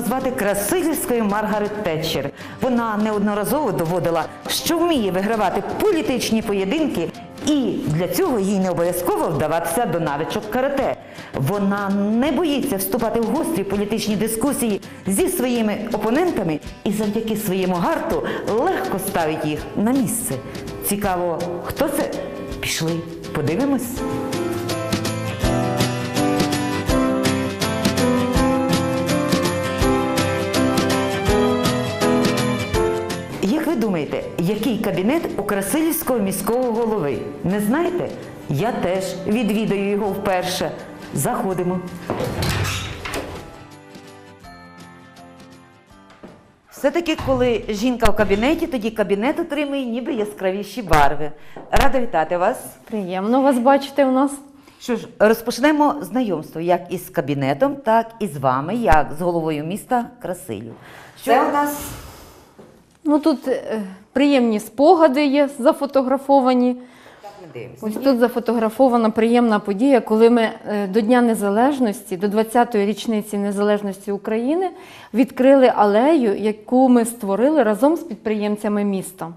назвати красивською Маргарет Тетчер. Вона неодноразово доводила, що вміє вигравати політичні поєдинки, і для цього їй не обов'язково вдаватися до навичок карате. Вона не боїться вступати в гострі політичні дискусії зі своїми опонентами і завдяки своєму гарту легко ставить їх на місце. Цікаво, хто це? Пішли, подивимось. Як який кабінет у Красилівського міського голови? Не знаєте? Я теж відвідаю його вперше. Заходимо. Все-таки, коли жінка в кабінеті, тоді кабінет отримує ніби яскравіші барви. Рада вітати вас. Приємно вас бачити у нас. Що ж, розпочнемо знайомство як із кабінетом, так і з вами, як з головою міста Красилів. Що у нас Ну тут е, приємні спогади є зафотографовані. Ось тут зафотографована приємна подія, коли ми е, до Дня Незалежності, до 20-ї річниці Незалежності України, відкрили алею, яку ми створили разом з підприємцями міста.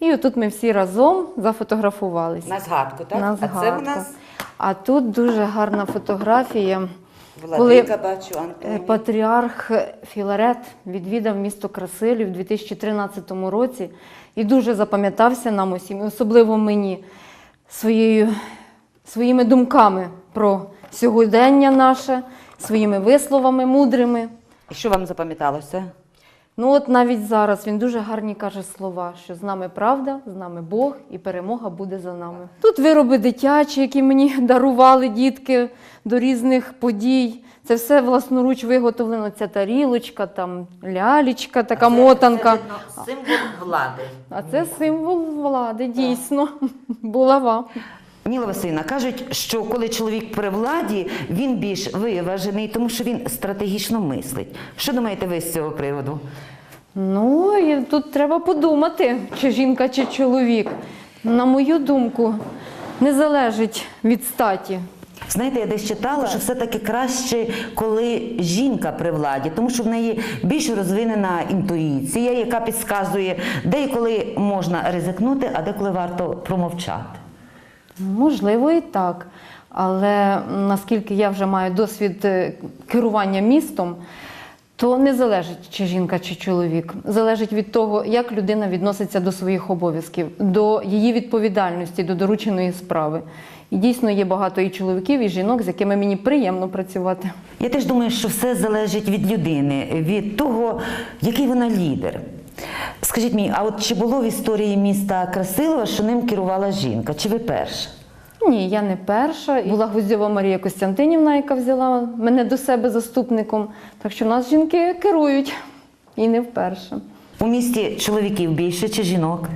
І отут ми всі разом зафотографувалися. На згадку, так? На А це згадку. у нас А тут дуже гарна фотографія. Бачу, Е. Патріарх Філарет відвідав місто Красилів у 2013 році і дуже запам'ятався нам усім, особливо мені, своєю, своїми думками про сьогодення наше, своїми висловами мудрими. І що вам запам'яталося? Ну от навіть зараз він дуже гарні каже слова, що з нами правда, з нами Бог і перемога буде за нами. Тут вироби дитячі, які мені дарували дітки до різних подій. Це все власноруч виготовлено. Ця тарілочка, там лялічка, така мотанка. символ влади. А це символ влади, дійсно. Булава. Ніла Васильівна, кажуть, що коли чоловік при владі, він більш виважений, тому що він стратегічно мислить. Що думаєте ви з цього приводу? Ну, і тут треба подумати, чи жінка, чи чоловік. На мою думку, не залежить від статі. Знаєте, я десь читала, що все-таки краще, коли жінка при владі, тому що в неї більш розвинена інтуїція, яка підказує, де і коли можна ризикнути, а деколи варто промовчати. Можливо, і так. Але наскільки я вже маю досвід е, керування містом, то не залежить, чи жінка, чи чоловік. Залежить від того, як людина відноситься до своїх обов'язків, до її відповідальності, до дорученої справи. І дійсно є багато і чоловіків, і жінок, з якими мені приємно працювати. Я теж думаю, що все залежить від людини, від того, який вона лідер. Скажіть мені, а от чи було в історії міста Красилова, що ним керувала жінка? Чи ви перша? Ні, я не перша. Була Гвоздьова Марія Костянтинівна, яка взяла мене до себе заступником. Так що в нас жінки керують і не вперше. У місті чоловіків більше чи жінок?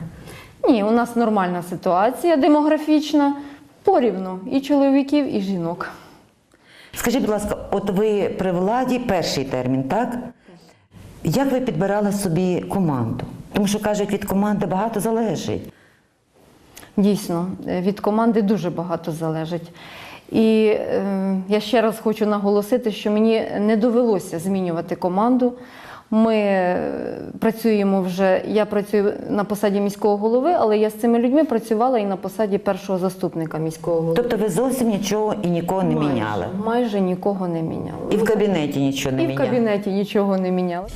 Ні, у нас нормальна ситуація демографічна, порівну і чоловіків, і жінок. Скажіть, будь ласка, от ви при владі перший термін, так? Як ви підбирали собі команду? Тому що кажуть, від команди багато залежить. Дійсно, е, від команди дуже багато залежить. І е, я ще раз хочу наголосити, що мені не довелося змінювати команду. Ми е, працюємо вже. Я працюю на посаді міського голови, але я з цими людьми працювала і на посаді першого заступника міського голови. Тобто ви зовсім нічого і нікого не Майже- міняли. Майже нікого не міняли. І в кабінеті нічого не І в кабінеті нічого не міняли.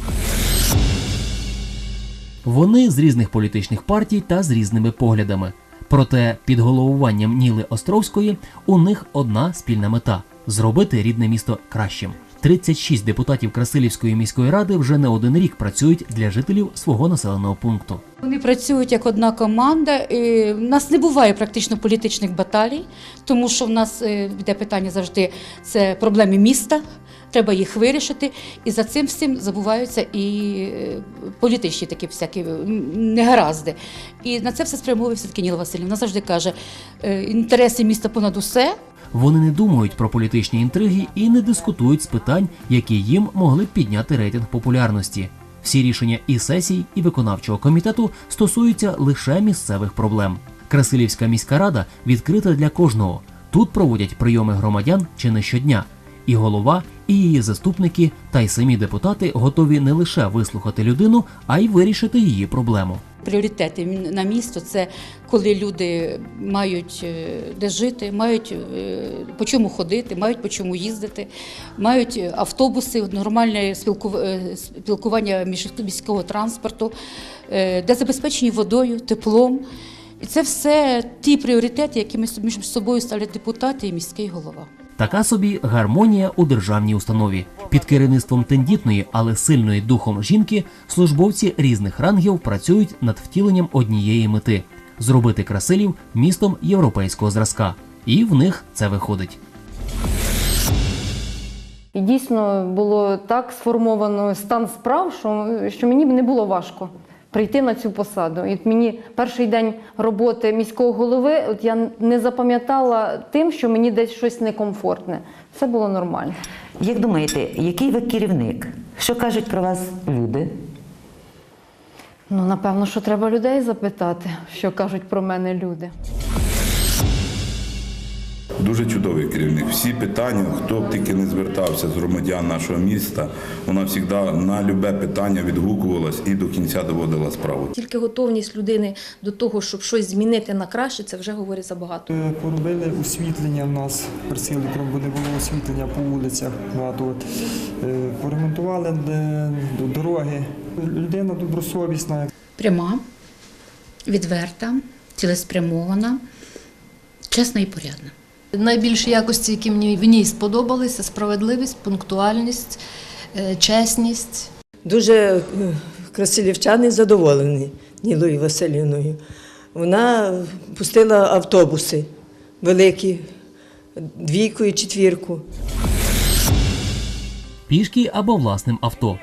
Вони з різних політичних партій та з різними поглядами. Проте під головуванням Ніли Островської у них одна спільна мета зробити рідне місто кращим. 36 депутатів Красилівської міської ради вже не один рік працюють для жителів свого населеного пункту. Вони працюють як одна команда. І в нас не буває практично політичних баталій, тому що в нас е, йде питання завжди це проблеми міста. Треба їх вирішити, і за цим всім забуваються і е, політичні такі всякі негаразди. І на це все спрямовує все-таки Ніла Васильівна. Вона завжди каже, е, інтереси міста понад усе, Вони не думають про політичні інтриги і не дискутують з питань, які їм могли б підняти рейтинг популярності. Всі рішення і сесій, і виконавчого комітету стосуються лише місцевих проблем. Красилівська міська рада відкрита для кожного. Тут проводять прийоми громадян чи не щодня. І голова, І її заступники та й самі депутати готові не лише вислухати людину, а й вирішити її проблему. Пріоритети на місто це коли люди мають е, де жити, мають е, по чому ходити, мають по чому їздити, мають автобуси, нормальне е, спілкування міського транспорту, де забезпечені водою, теплом. І це все ті пріоритети, які ми між собою ставлять депутати і міський голова. Така собі гармонія у державній установі. Під керівництвом тендітної, але сильної духом жінки, службовці різних рангів працюють над втіленням однієї мети зробити Красилів містом європейського зразка. І в них це виходить. І дійсно було так сформовано стан справ, що, що мені не було важко прийти на цю посаду. І от мені перший день роботи міського голови, от я не запам'ятала тим, що мені десь щось некомфортне. Все було нормально. Як думаєте, який ви керівник? Що кажуть про вас люди? Ну, напевно, що треба людей запитати, що кажуть про мене люди. Дуже чудовий керівник. Всі питання, хто б тільки не звертався з громадян нашого міста, вона завжди на любе питання відгукувалась і до кінця доводила справу. Тільки готовність людини до того, щоб щось змінити на краще, це вже говорить забагато. Е, Поробили освітлення в нас просили, крім бо не було освітлення по вулицях. Багато. Е, Поремонтували е, дороги. Людина добросовісна. Пряма, відверта, цілеспрямована, чесна і порядна. Найбільші якості, які мені в ній сподобалися, справедливість, пунктуальність, е, чесність. Дуже е, красилівчани задоволені Нілою Василівною. Вона пустила автобуси великі, двійку і четвірку. пішки або власним авто.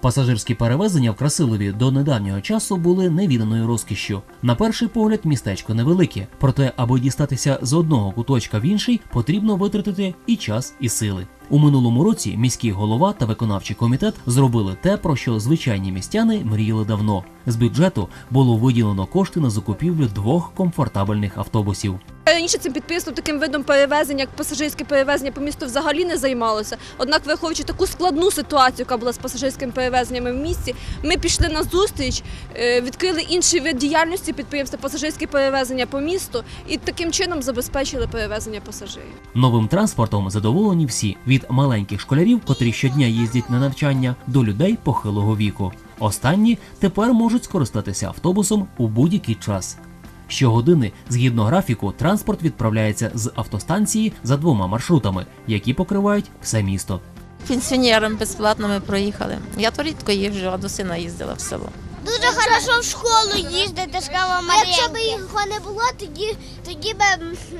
Пасажирські перевезення в Красилові до недавнього часу були невіданою розкішшю. На перший погляд, містечко невелике, проте, аби дістатися з одного куточка в інший, потрібно витратити і час, і сили. У минулому році міський голова та виконавчий комітет зробили те, про що звичайні містяни мріяли давно. З бюджету було виділено кошти на закупівлю двох комфортабельних автобусів. Раніше цим підприємством таким видом перевезення, як пасажирське перевезення по місту, взагалі не займалося. Однак, враховуючи таку складну ситуацію, яка була з пасажирськими перевезеннями в місті, ми пішли на зустріч, е, відкрили інший вид діяльності підприємства пасажирське перевезення по місту і таким чином забезпечили перевезення пасажирів. Новим транспортом задоволені всі від маленьких школярів, котрі щодня їздять на навчання, до людей похилого віку. Останні тепер можуть скористатися автобусом у будь-який час. Щогодини, згідно графіку, транспорт відправляється з автостанції за двома маршрутами, які покривають все місто. Пенсіонерам безплатно ми проїхали. Я то рідко їжджу, а до сина їздила в село. Дуже хорошо в школу їздити, сказала Марія. Якщо б його не було, тоді, тоді б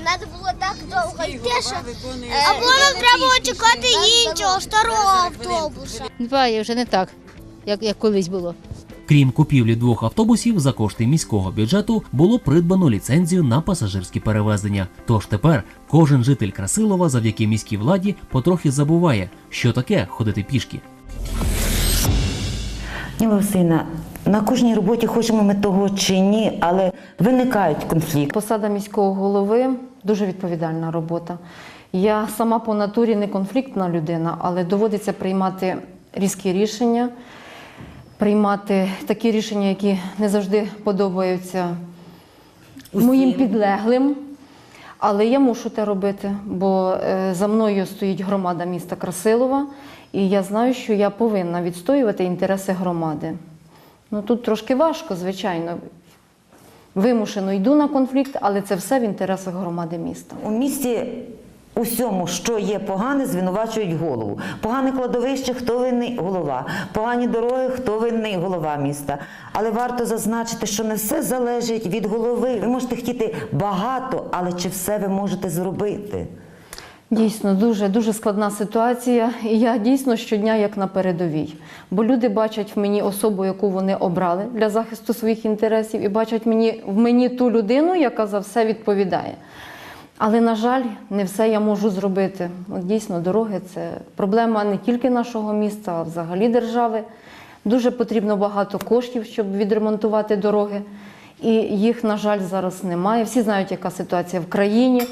треба було так довго йти, що... Або нам треба чекати іншого, старого автобуса. Буває вже не так, як, як колись було. Крім купівлі двох автобусів за кошти міського бюджету було придбано ліцензію на пасажирські перевезення. Тож тепер кожен житель Красилова завдяки міській владі потрохи забуває, що таке ходити пішки. Васильівна, на кожній роботі хочемо ми того чи ні, але виникають конфлікти. Посада міського голови дуже відповідальна робота. Я сама по натурі не конфліктна людина, але доводиться приймати різкі рішення, приймати такі рішення, які не завжди подобаються моїм підлеглим. Але я мушу те робити, бо е, за мною стоїть громада міста Красилова, і я знаю, що я повинна відстоювати інтереси громади. Ну тут трошки важко, звичайно. Вимушено йду на конфлікт, але це все в інтересах громади міста. У місті усьому, що є погане, звинувачують голову. Погане кладовище, хто винний голова. Погані дороги, хто винний голова міста. Але варто зазначити, що не все залежить від голови. Ви можете хотіти багато, але чи все ви можете зробити? Дійсно, дуже дуже складна ситуація. І я дійсно щодня як на передовій. Бо люди бачать в мені особу, яку вони обрали для захисту своїх інтересів, і бачать мені, в мені ту людину, яка за все відповідає. Але, на жаль, не все я можу зробити. От дійсно, дороги це проблема не тільки нашого міста, а взагалі держави. Дуже потрібно багато коштів, щоб відремонтувати дороги. І їх, на жаль, зараз немає. Всі знають, яка ситуація в країні.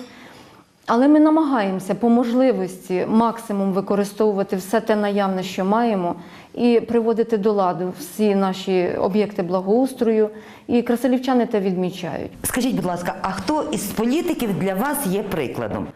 Але ми намагаємося по можливості максимум використовувати все те наявне, що маємо, і приводити до ладу всі наші об'єкти благоустрою. І красилівчани те відмічають. Скажіть, будь ласка, а хто із політиків для вас є прикладом?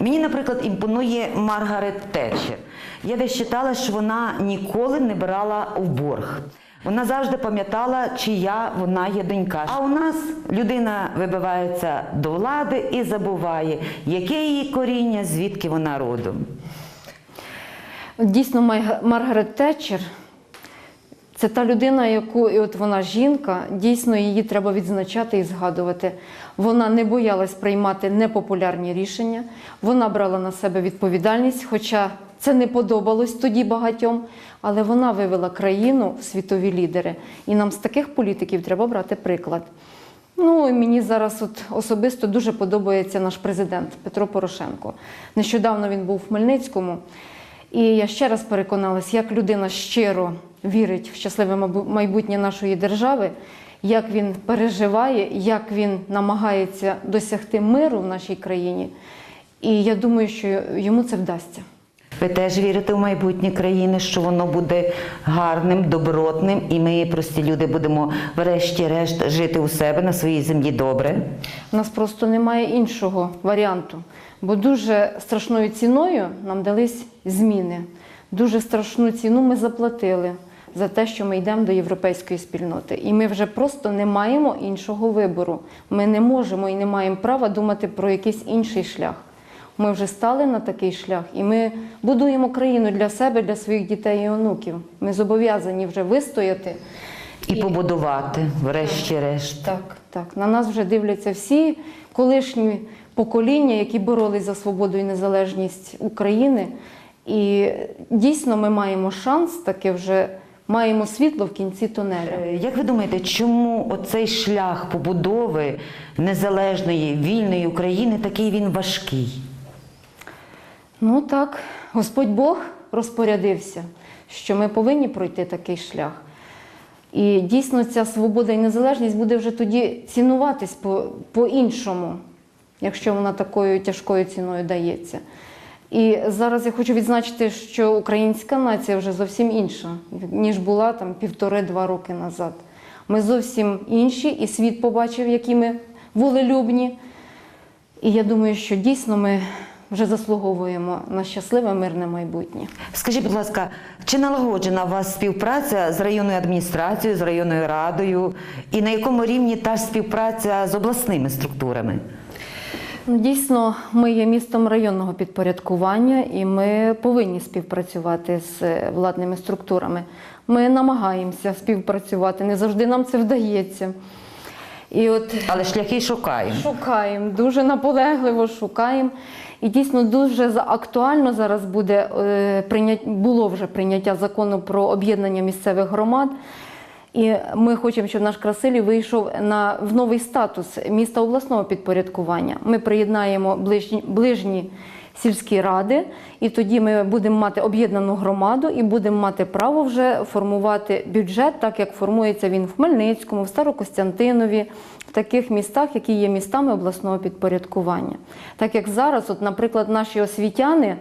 Мені, наприклад, імпонує Маргарет Тетчер. Я десь читала, що вона ніколи не брала в борг. Вона завжди пам'ятала, чия вона є донька. А у нас людина вибивається до влади і забуває, яке її коріння, звідки вона родом. Дійсно, Маргарет Тетчер це та людина, яку і от вона жінка, дійсно її треба відзначати і згадувати. Вона не боялась приймати непопулярні рішення, вона брала на себе відповідальність, хоча це не подобалось тоді багатьом, але вона вивела країну в світові лідери. І нам з таких політиків треба брати приклад. Ну і мені зараз от особисто дуже подобається наш президент Петро Порошенко. Нещодавно він був в Хмельницькому, і я ще раз переконалась, як людина щиро вірить в щасливе майбутнє нашої держави, як він переживає, як він намагається досягти миру в нашій країні. І я думаю, що йому це вдасться. Ви теж вірите в майбутнє країни, що воно буде гарним, добротним, і ми, прості люди, будемо врешті-решт жити у себе на своїй землі добре. У нас просто немає іншого варіанту, бо дуже страшною ціною нам дались зміни. Дуже страшну ціну ми заплатили за те, що ми йдемо до європейської спільноти. І ми вже просто не маємо іншого вибору. Ми не можемо і не маємо права думати про якийсь інший шлях. Ми вже стали на такий шлях, і ми будуємо країну для себе, для своїх дітей і онуків. Ми зобов'язані вже вистояти. І побудувати, врешті-решт. Так, так. На нас вже дивляться всі колишні покоління, які боролись за свободу і незалежність України. І дійсно ми маємо шанс, таки вже маємо світло в кінці тунелю. Е, Як ви думаєте, чому оцей шлях побудови незалежної вільної України такий він важкий? Ну так, Господь Бог розпорядився, що ми повинні пройти такий шлях. І дійсно ця свобода і незалежність буде вже тоді цінуватись по- по-іншому, якщо вона такою тяжкою ціною дається. І зараз я хочу відзначити, що українська нація вже зовсім інша, ніж була там півтори-два роки назад. Ми зовсім інші, і світ побачив, які ми волелюбні. І я думаю, що дійсно ми вже заслуговуємо на щасливе мирне майбутнє. Скажіть, будь ласка, чи налагоджена у вас співпраця з районною адміністрацією, з районною радою, і на якому рівні та ж співпраця з обласними структурами? Ну, Дійсно, ми є містом районного підпорядкування і ми повинні співпрацювати з е, владними структурами. Ми намагаємося співпрацювати, не завжди нам це вдається. І от Але шляхи шукаємо. Шукаємо, дуже наполегливо шукаємо. І дійсно дуже актуально зараз буде е, було вже прийняття закону про об'єднання місцевих громад. І ми хочемо, щоб наш Красилів вийшов на в новий статус міста обласного підпорядкування. Ми приєднаємо ближні, ближні сільські ради, і тоді ми будемо мати об'єднану громаду і будемо мати право вже формувати бюджет, так як формується він в Хмельницькому, в Старокостянтинові, в таких містах, які є містами обласного підпорядкування. Так як зараз, от, наприклад, наші освітяни.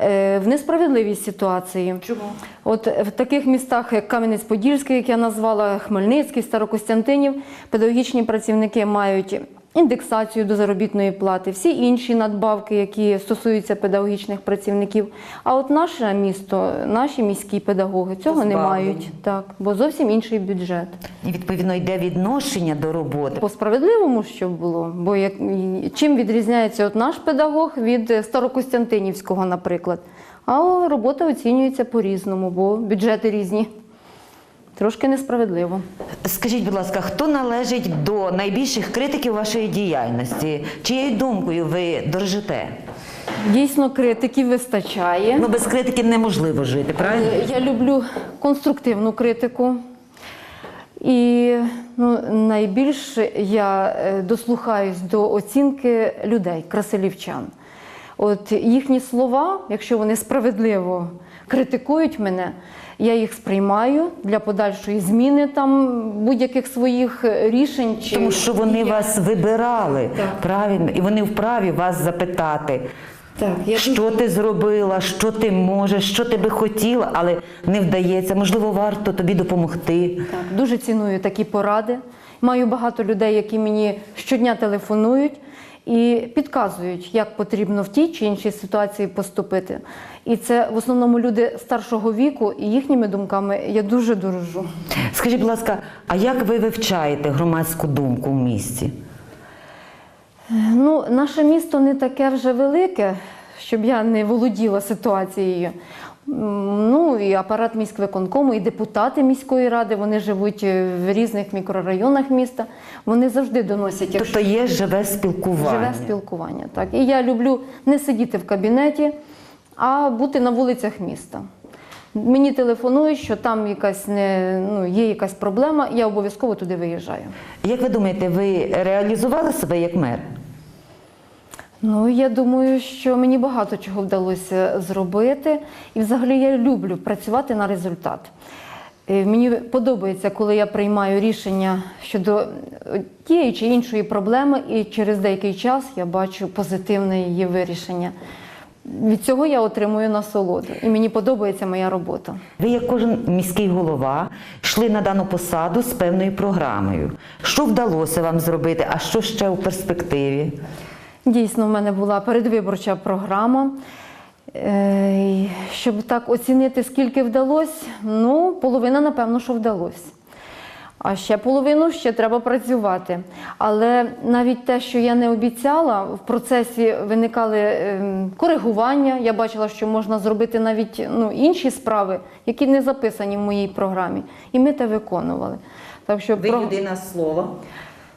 е, В несправедливій ситуації. Чому? От в таких містах, як Кам'янець-Подільський, як я назвала, Хмельницький, Старокостянтинів, педагогічні працівники мають індексацію до заробітної плати, всі інші надбавки, які стосуються педагогічних працівників. А от наше місто, наші міські педагоги цього не мають, так, бо зовсім інший бюджет. І відповідно йде відношення до роботи. По справедливому, щоб було. Бо як, чим відрізняється от наш педагог від Старокостянтинівського, наприклад. А робота оцінюється по-різному, бо бюджети різні. Трошки несправедливо. Скажіть, будь ласка, хто належить до найбільших критиків вашої діяльності? Чиєю думкою ви дорожите? Дійсно, критиків вистачає. Ну, без критики неможливо жити, правильно? Е, Я люблю конструктивну критику. І ну, найбільше я е, дослухаюсь до оцінки людей, красилівчан. От їхні слова, якщо вони справедливо критикують мене, я їх сприймаю для подальшої зміни там будь-яких своїх рішень. Чи Тому що вони дій. вас вибирали, Так. правильно, і вони вправі вас запитати. Так, я що ти зробила, що ти можеш, що ти би хотіла, але не вдається. Можливо, варто тобі допомогти. Так, дуже ціную такі поради. Маю багато людей, які мені щодня телефонують і підказують, як потрібно в тій чи іншій ситуації поступити. І це в основному люди старшого віку, і їхніми думками я дуже дорожу. Скажіть, будь ласка, а як ви вивчаєте громадську думку в місті? Ну, наше місто не таке вже велике, щоб я не володіла ситуацією. Ну і апарат міськвиконкому, і депутати міської ради, вони живуть е, в різних мікрорайонах міста. Вони завжди доносять Тобто є живе спілкування. живе спілкування. Так. І я люблю не сидіти в кабінеті, а бути на вулицях міста. Мені телефонують, що там якась не, ну, є якась проблема, я обов'язково туди виїжджаю. Як ви думаєте, ви реалізували себе як мер? Ну, я думаю, що мені багато чого вдалося зробити. І взагалі я люблю працювати на результат. Е, Мені подобається, коли я приймаю рішення щодо е, тієї чи іншої проблеми, і через деякий час я бачу позитивне її вирішення. Від цього я отримую насолоду, і мені подобається моя робота. Ви, як кожен міський голова, йшли на дану посаду з певною програмою. Що вдалося вам зробити, а що ще у перспективі? Дійсно, в мене була передвиборча програма. Е, Щоб так оцінити, скільки вдалося, ну, половина, напевно, що вдалося. А ще половину ще треба працювати. Але навіть те, що я не обіцяла, в процесі виникали ем, коригування. Я бачила, що можна зробити навіть ну, інші справи, які не записані в моїй програмі. І ми те виконували. Так що про- людина слова.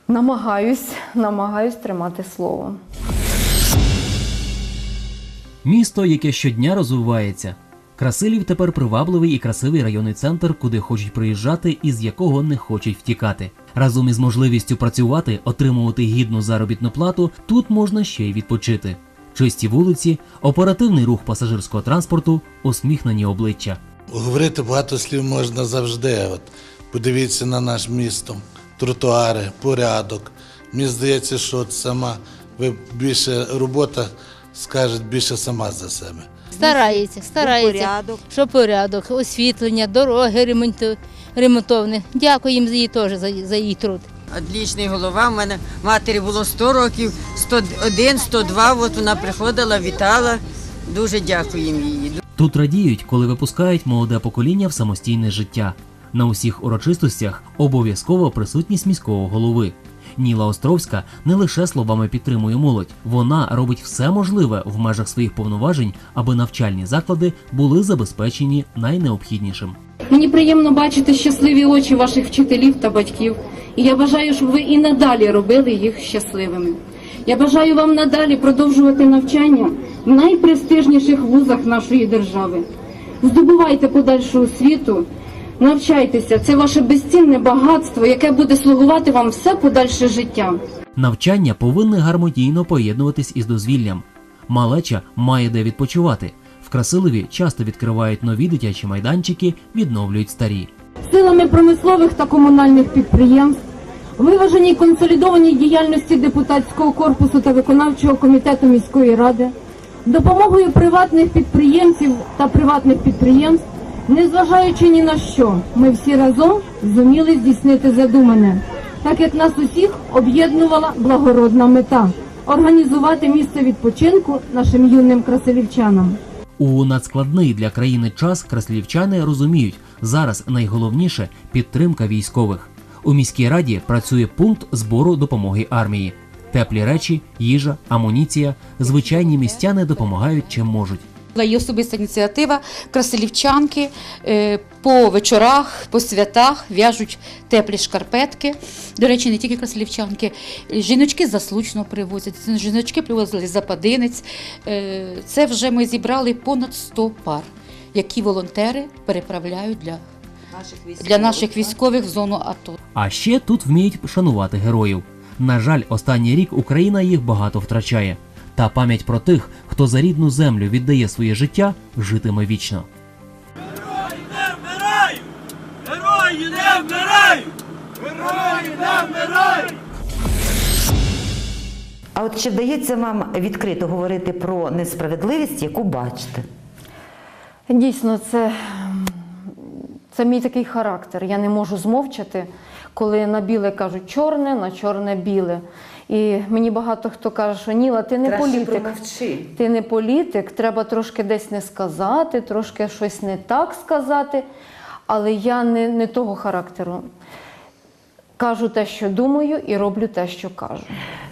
Намагаюсь, намагаюсь тримати слово. Місто, яке щодня розвивається. Красилів тепер привабливий і красивий районний центр, куди хочуть приїжджати і з якого не хочуть втікати. Разом із можливістю працювати, отримувати гідну заробітну плату, тут можна ще й відпочити. Чисті вулиці, оперативний рух пасажирського транспорту, усміхнені обличчя. Говорити багато слів можна завжди. От подивіться на наш місто, тротуари, порядок. Мені здається, що от сама ви більше робота скаже більше сама за себе. Старається, старається. порядок. Що порядок, освітлення, дороги ремонту- ремонтовні. Дякую їм за її теж за, за її труд. Отлічний голова. У мене матері було 100 років, 101, 102. От вона приходила, вітала. Дуже дякуємо їй. Тут радіють, коли випускають молоде покоління в самостійне життя. На усіх урочистостях обов'язково присутність міського голови. Ніла Островська не лише словами підтримує молодь, вона робить все можливе в межах своїх повноважень, аби навчальні заклади були забезпечені найнеобхіднішим. Мені приємно бачити щасливі очі ваших вчителів та батьків, і я бажаю, щоб ви і надалі робили їх щасливими. Я бажаю вам надалі продовжувати навчання в найпрестижніших вузах нашої держави. Здобувайте подальшу освіту, навчайтеся, це ваше безцінне багатство, яке буде слугувати вам все подальше життя. Навчання повинне гармонійно поєднуватись із дозвіллям. Малеча має де відпочивати. В Красилові часто відкривають нові дитячі майданчики, відновлюють старі. силами промислових та комунальних підприємств, виваженій консолідованій діяльності депутатського корпусу та виконавчого комітету міської ради, допомогою приватних підприємців та приватних підприємств, незважаючи ні на що, ми всі разом зуміли здійснити задумане, так як нас усіх об'єднувала благородна мета організувати місце відпочинку нашим юним красилівчанам. У надскладний для країни час краслівчани розуміють, зараз найголовніше підтримка військових. У міській раді працює пункт збору допомоги армії. Теплі речі, їжа, амуніція. Звичайні містяни допомагають чим можуть. Була її особиста ініціатива. Красилівчанки е, по вечорах, по святах в'яжуть теплі шкарпетки. До речі, не тільки красилівчанки, жіночки заслучно привозять, жіночки привозили западинець. Е, Це вже ми зібрали понад 100 пар, які волонтери переправляють для, для наших військових в зону АТО. А ще тут вміють шанувати героїв. На жаль, останній рік Україна їх багато втрачає. Та пам'ять про тих, хто за рідну землю віддає своє життя, житиме вічно. Герої не вмирають! Герої не вмирають! А от чи вдається вам відкрито говорити про несправедливість, яку бачите? Дійсно, це, це мій такий характер. Я не можу змовчати, коли на біле кажуть чорне, на чорне біле. І мені багато хто каже, що Ніла, ти не Краще політик. промовчи. Ти не політик, треба трошки десь не сказати, трошки щось не так сказати. Але я не, не того характеру. Кажу те, що думаю, і роблю те, що кажу.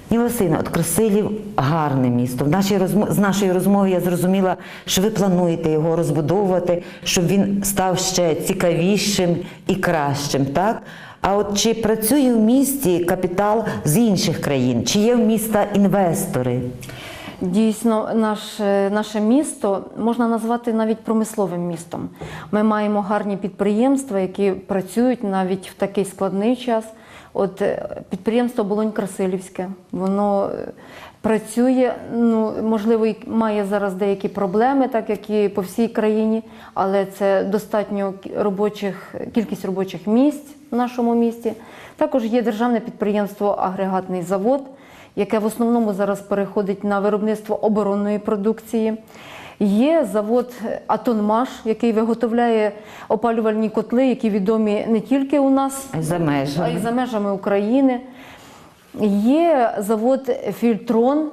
Ні, Васильівна, от Красилів гарне місто. В нашій розмо... З нашої розмови я зрозуміла, що ви плануєте його розбудовувати, щоб він став ще цікавішим і кращим, так? А от чи працює в місті капітал з інших країн? Чи є в міста інвестори? Дійсно, наше, наше місто можна назвати навіть промисловим містом. Ми маємо гарні підприємства, які працюють навіть в такий складний час. От е, підприємство Болонь Красилівське, воно е, працює, ну можливо, і має зараз деякі проблеми, так як і по всій країні, але це достатньо робочих, кількість робочих місць в нашому місті. Також є державне підприємство Агрегатний завод яке в основному зараз переходить на виробництво оборонної продукції. Є завод Атонмаш, який виготовляє опалювальні котли, які відомі не тільки у нас, За а й за межами України. Є завод Фільтрон.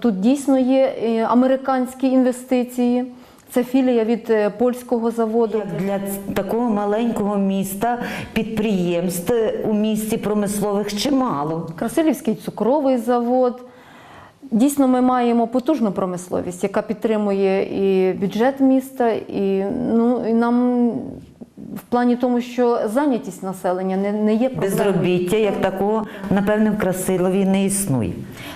Тут дійсно є е, американські інвестиції. Це філія від е, польського заводу. Для такого маленького міста підприємств у місті промислових чимало. Красилівський цукровий завод. Дійсно, ми маємо потужну промисловість, яка підтримує і бюджет міста, і, ну, і нам в плані тому, що зайнятість населення не, не є проблемою. Безробіття як такого, напевне, в Красилові не існує.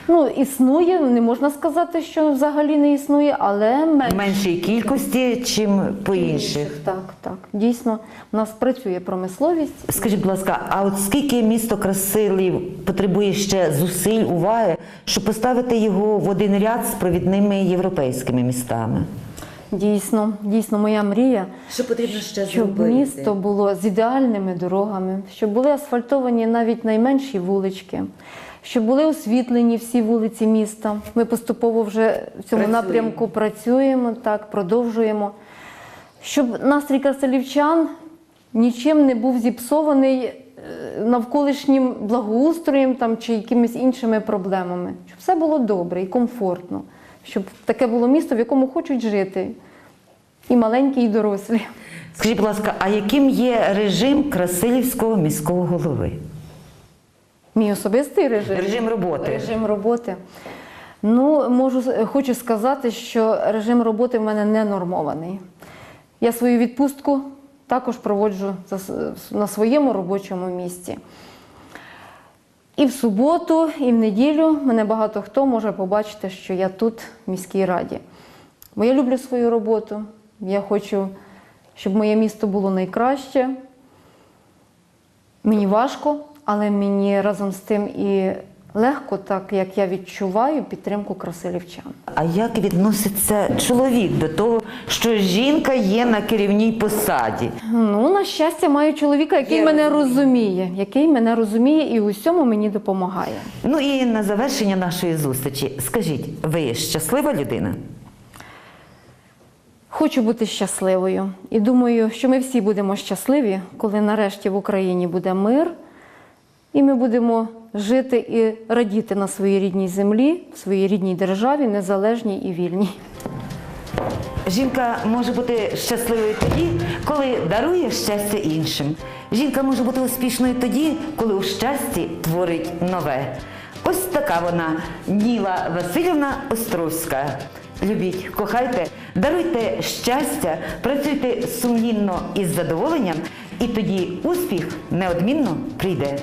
Ну, існує, не можна сказати, що взагалі не існує, але менше. В меншій кількості, чим по інших. Так, так. Дійсно, в нас працює промисловість. Скажіть, будь ласка, а от скільки місто Красилів потребує ще зусиль, уваги, щоб поставити його в один ряд з провідними європейськими містами? Дійсно, дійсно, моя мрія. Що потрібно ще щоб зробити? місто було з ідеальними дорогами, щоб були асфальтовані навіть найменші вулички, щоб були освітлені всі вулиці міста. Ми поступово вже в цьому Працюємо. напрямку працюємо, так, продовжуємо. Щоб настрій красилівчан нічим не був зіпсований е, навколишнім благоустроєм там, чи якимись іншими проблемами. Щоб все було добре і комфортно, щоб таке було місто, в якому хочуть жити. І маленькі, і дорослі. Скажіть, будь ласка, а яким є режим Красилівського міського голови? Мій особистий режим. Режим роботи. Режим роботи. Ну, можу, хочу сказати, що режим роботи в мене не нормований. Я свою відпустку також проводжу на своєму робочому місці. І в суботу, і в неділю мене багато хто може побачити, що я тут, в міській раді. Бо я люблю свою роботу. Я хочу, щоб моє місто було найкраще. Мені важко, але мені разом з тим і легко, так як я відчуваю підтримку красилівчан. А як відноситься чоловік до того, що жінка є на керівній посаді? Ну, на щастя, маю чоловіка, який мене розуміє, який мене розуміє і у всьому мені допомагає. Ну і на завершення нашої зустрічі, скажіть, ви щаслива людина? Хочу бути щасливою. І думаю, що ми всі будемо щасливі, коли нарешті в Україні буде мир, і ми будемо жити і радіти на своїй рідній землі, в своїй рідній державі, незалежній і вільній. Жінка може бути щасливою тоді, коли дарує щастя іншим. Жінка може бути успішною тоді, коли у щасті творить нове. Ось така вона, Ніла Васильівна Островська. Любіть, кохайте, даруйте щастя, працюйте сумлінно і з задоволенням, і тоді успіх неодмінно прийде.